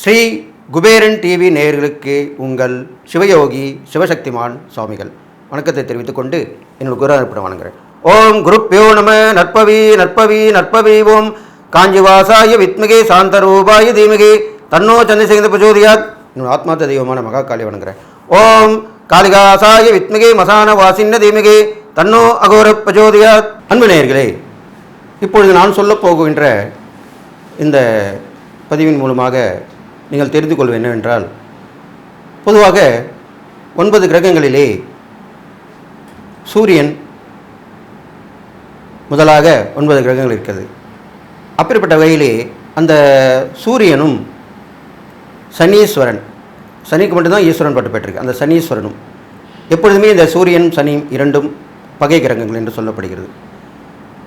Sri Kuberan TV நேயர்களுக்கு உங்கள் சிவயோகி சிவசக்திமான் சுவாமிகள். வணக்கத்தை தெரிவித்துக் கொண்டு என்னோட குரு அர்ப்பணம் வணங்குறேன் ஓம் குருப்பியோ நம நற்பவி நற்பவி நற்பவி ஓம். காஞ்சிவாசாய வித்மிகே சாந்தரூபாய தீமிகே. தன்னோ சந்திரசேகர பிரச்சோதியாத். என்னோட ஆத்மாத்த தெய்வமான மகா காளி வணங்குறேன் ஓம் காளிகாசாய வித்மிகே மசான வாசின்ன தீமிகே. தன்னோ அகோர பிரச்சோதியாத். அன்பு நேயர்களே இப்பொழுது நான் சொல்ல போகின்ற இந்த பதிவின் மூலமாக நீங்கள் தெரிந்து கொள்வது என்னவென்றால் பொதுவாக ஒன்பது கிரகங்களிலே சூரியன் முதலாக ஒன்பது கிரகங்கள் இருக்கிறது. அப்படிப்பட்ட வகையிலே அந்த சூரியனும் சனீஸ்வரன் சனிக்கு மட்டும்தான் ஈஸ்வரன் பட்டு பெற்றிருக்கு அந்த சனீஸ்வரனும் எப்பொழுதுமே இந்த சூரியன் சனி இரண்டும் பகை கிரகங்கள் என்று சொல்லப்படுகிறது.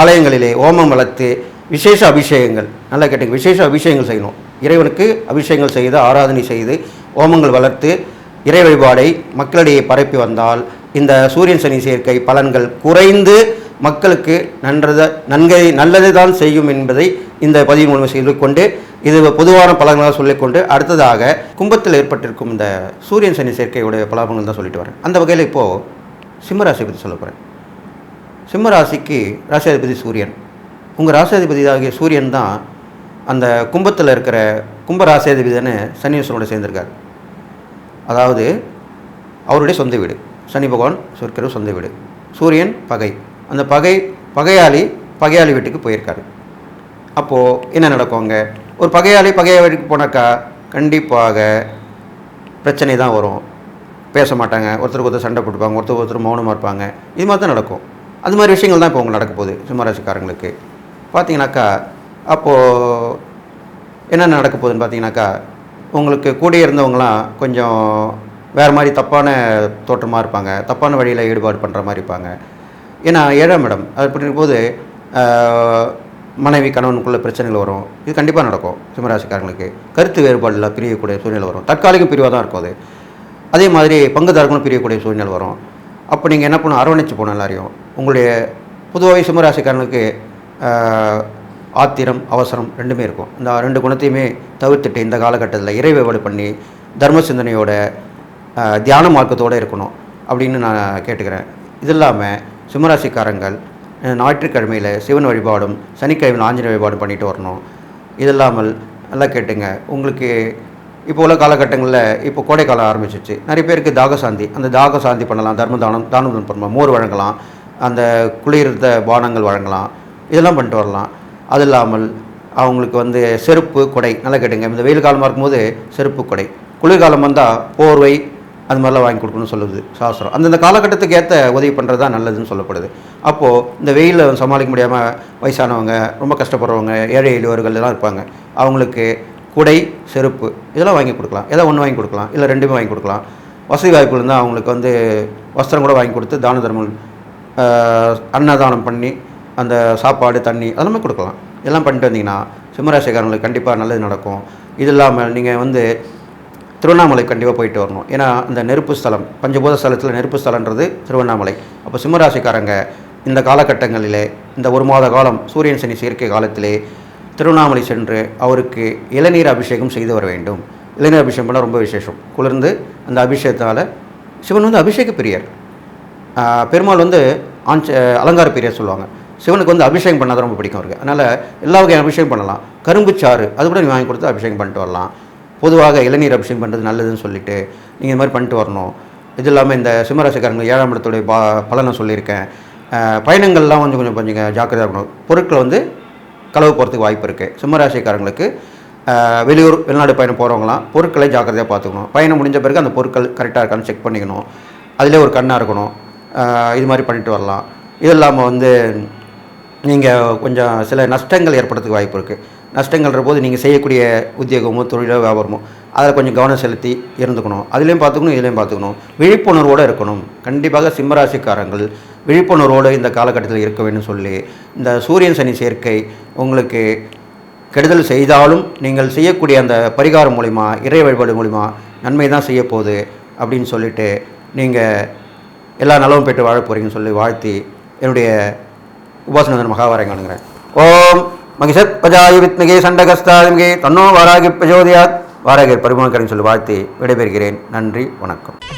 ஆலயங்களிலே ஓமம் வளர்த்து விசேஷ அபிஷேகங்கள் நல்லா கேட்டுங்க விசேஷ அபிஷேகங்கள் செய்யணும். இறைவனுக்கு அபிஷேகங்கள் செய்து ஆராதனை செய்து ஓமங்கள் வளர்த்து இறை வழிபாடை மக்களிடையே பரப்பி வந்தால் இந்த சூரியன் சனி சேர்க்கை பலன்கள் குறைந்து மக்களுக்கு நன்றத நன்கை நல்லது தான் செய்யும் என்பதை இந்த பதிவு மூலம் சொல்லிக்கொண்டு இது பொதுவான பலன்களாக சொல்லிக்கொண்டு அடுத்ததாக கும்பத்தில் ஏற்பட்டிருக்கும் இந்த சூரியன் சனி சேர்க்கையுடைய பலாபங்கள் தான் சொல்லிட்டு வரேன். அந்த வகையில் இப்போது சிம்மராசி பற்றி சொல்ல போகிறேன் சிம்மராசிக்கு ராசியாதிபதி சூரியன். உங்கள் ராசியாதிபதியாகிய சூரியன் தான் அந்த கும்பத்தில் இருக்கிற கும்ப ராசியாதிபதி சனீஸ்வரனோட சேர்ந்திருக்கார். அதாவது அவருடைய சொந்த வீடு. சனி பகவான் இருக்கிற சொந்த வீடு. சூரியன் பகை. அந்த பகை பகையாளி பகையாளி வீட்டுக்கு போயிருக்காரு. அப்போது என்ன நடக்கும் அங்கே? ஒரு பகையாளி பகையாளி வீட்டுக்கு போனாக்கா கண்டிப்பாக பிரச்சனை தான் வரும். பேச மாட்டாங்க. ஒருத்தருக்கு ஒருத்தர் சண்டை போட்டுப்பாங்க. ஒருத்தர் ஒருத்தர் மௌனமாக இருப்பாங்க. இது மாதிரி தான் நடக்கும். அது மாதிரி விஷயங்கள் தான் இப்போ உங்களுக்கு நடக்க போகுது சிம்மராசிக்காரங்களுக்கு பார்த்தீங்கன்னாக்கா அப்போது என்ன நடக்க போகுதுன்னு பார்த்தீங்கன்னாக்கா உங்களுக்கு கூட இருந்தவங்களாம் கொஞ்சம் வேறு மாதிரி தப்பான தோற்றமாக இருப்பாங்க தப்பான வழியில் ஈடுபாடு பண்ணுற மாதிரி இருப்பாங்க. ஏன்னா ஏழாம் இடம் அது அப்படி இருக்கும்போது மனைவி கணவனுக்குள்ள பிரச்சனைகள் வரும். இது கண்டிப்பாக நடக்கும் சிம்மராசிக்காரங்களுக்கு கருத்து வேறுபாடுலாம் பிரியக்கூடிய சூழ்நிலை வரும். தற்காலிக பிரிவாக தான் இருக்கும் அது. அதே மாதிரி பங்குதாரர்களும் பிரியக்கூடிய சூழ்நிலை வரும். அப்போ நீங்கள் என்ன பண்ணணும்? அரவணைச்சு போகணும் எல்லாரையும். உங்களுடைய பொதுவாகவே சிம்மராசிக்காரனுக்கு ஆத்திரம் அவசரம் ரெண்டுமே இருக்கும். இந்த ரெண்டு குணத்தையுமே தவிர்த்துட்டு இந்த காலகட்டத்தில் இறை வழிபாடு பண்ணி தர்ம சிந்தனையோட தியான மார்க்கத்தோடு இருக்கணும் அப்படின்னு நான் கேட்டுக்கிறேன். இது இல்லாமல் சிம்மராசிக்காரங்கள் ஞாயிற்றுக்கிழமையில் சிவன் வழிபாடும் சனிக்கிழமையில் ஆஞ்சநேய வழிபாடும் பண்ணிட்டு வரணும். இது இல்லாமல் நல்லா கேட்டுங்க. உங்களுக்கு இப்போ உள்ள காலகட்டங்களில் இப்போ கோடைக்காலம் ஆரம்பிச்சிச்சு நிறைய பேருக்கு தாகசாந்தி அந்த தாகசாந்தி பண்ணலாம் தர்ம தானம் தானம் பண்ணலாம் மோர் வழங்கலாம் அந்த குளிர்ந்த பானங்கள் வழங்கலாம் இதெல்லாம் பண்ணிட்டு வரலாம். அது இல்லாமல் அவங்களுக்கு வந்து செருப்பு கொடை நல்லா கேட்டுங்க. இந்த வெயில் காலமாக இருக்கும்போது செருப்பு கொடை. குளிர்காலம் வந்தால் போர்வை அது மாதிரிலாம் வாங்கி கொடுக்கணும்னு சொல்லுது சாஸ்திரம். அந்தந்த காலகட்டத்துக்கு ஏற்ற உதவி பண்ணுறது தான் நல்லதுன்னு சொல்லப்படுது. அப்போது இந்த வெயிலில் சமாளிக்க முடியாமல் வயசானவங்க ரொம்ப கஷ்டப்படுறவங்க ஏழை எளியவர்கள் எல்லாம் இருப்பாங்க. அவங்களுக்கு குடை செருப்பு இதெல்லாம் வாங்கி கொடுக்கலாம். ஏதாவது ஒன்று வாங்கி கொடுக்கலாம். இல்லை ரெண்டுமே வாங்கி கொடுக்கலாம். வசதி வாய்ப்பு இருந்தால் அவங்களுக்கு வந்து வஸ்திரம் கூட வாங்கி கொடுத்து தான தர்மம் அன்னதானம் பண்ணி அந்த சாப்பாடு தண்ணி அதெல்லாமே கொடுக்கலாம். இதெல்லாம் பண்ணிட்டு வந்தீங்கன்னா சிம்மராசிக்காரங்களுக்கு கண்டிப்பாக நல்லது நடக்கும். இது இல்லாமல் நீங்கள் வந்து திருவண்ணாமலை கண்டிப்பாக போயிட்டு வரணும். ஏன்னா அந்த நெருப்பு ஸ்தலம் பஞ்சபூத ஸ்தலத்தில் நெருப்பு ஸ்தலன்றது திருவண்ணாமலை. அப்போ சிம்மராசிக்காரங்க இந்த காலகட்டங்களிலே இந்த ஒரு மாத காலம் சூரியன் சனி சேர்க்கை காலத்திலே திருவண்ணாமலை சென்று அவருக்கு இளநீர் அபிஷேகம் செய்து வர வேண்டும். இளநீர் அபிஷேகம் பண்ணால் ரொம்ப விசேஷம். குளிர்ந்து அந்த அபிஷேகத்தால் சிவன் வந்து அபிஷேக பிரியர். பெருமாள் வந்து ஆஞ்ச அலங்கார பிரியர் சொல்லுவாங்க. சிவனுக்கு வந்து அபிஷேகம் பண்ணால் ரொம்ப பிடிக்கும் அவருக்கு. அதனால் எல்லா வகையான அபிஷேகம் பண்ணலாம். கரும்பு சாறு அது கூட நீ வாங்கி கொடுத்து அபிஷேகம் பண்ணிட்டு வரலாம். பொதுவாக இளநீர் அபிஷேகம் பண்ணுறது நல்லதுன்னு சொல்லிட்டு நீங்கள் இந்த மாதிரி பண்ணிட்டு வரணும். இது இல்லாமல் இந்த சிம்மராசிக்காரங்க ஏழாம் இடத்துடைய பா பலனை சொல்லியிருக்கேன். பயணங்கள்லாம் கொஞ்சம் கொஞ்சம் கொஞ்சம் ஜாக்கிரதையாக இருக்கணும். பொருட்களை வந்து களவு போகிறதுக்கு வாய்ப்பு இருக்குது சிம்மராசிக்காரங்களுக்கு வெளியூர் வெளிநாடு பயணம் போகிறவங்களாம் பொருட்களை ஜாக்கிரதையாக பார்த்துக்கணும். பயணம் முடிஞ்ச பிறகு அந்த பொருட்கள் கரெக்டாக இருக்கான்னு செக் பண்ணிக்கணும். அதிலே ஒரு கண்ணாக இருக்கணும். இது மாதிரி பண்ணிட்டு வரலாம். இது இல்லாமல் வந்து நீங்கள் கொஞ்சம் சில நஷ்டங்கள் ஏற்படுறதுக்கு வாய்ப்பு இருக்குது நஷ்டங்கள்ன்ற போது நீங்கள் செய்யக்கூடிய உத்தியோகமோ தொழிலோ வியாபாரமோ அதில் கொஞ்சம் கவனம் செலுத்தி இருந்துக்கணும். அதுலேயும் பார்த்துக்கணும் இதுலேயும் பார்த்துக்கணும். விழிப்புணர்வோடு இருக்கணும். கண்டிப்பாக சிம்மராசிக்காரங்கள் விழிப்புணர்வோடு இந்த காலகட்டத்தில் இருக்க வேண்டும் சொல்லி இந்த சூரியன் சனி சேர்க்கை உங்களுக்கு கெடுதல் செய்தாலும் நீங்கள் செய்யக்கூடிய அந்த பரிகாரம் மூலிமா இறை வழிபாடு மூலிமா நன்மை தான் செய்ய போகுது அப்படின்னு சொல்லிட்டு நீங்கள் எல்லா நலவும் பெற்று வாழ போகிறீங்கன்னு சொல்லி வாழ்த்தி என்னுடைய உபாசனந்தன் மகாவாரை காணுங்கிறேன் ஓம் மகிஷத் பஜாயி வித்மகே சண்டகஸ்தாதிமிகே தன்னோ வாராகி பிரஜோதியாத் வாராகிர் பரிமாணக்கரன் சொல்லி வாழ்த்தி விடைபெறுகிறேன். நன்றி வணக்கம்.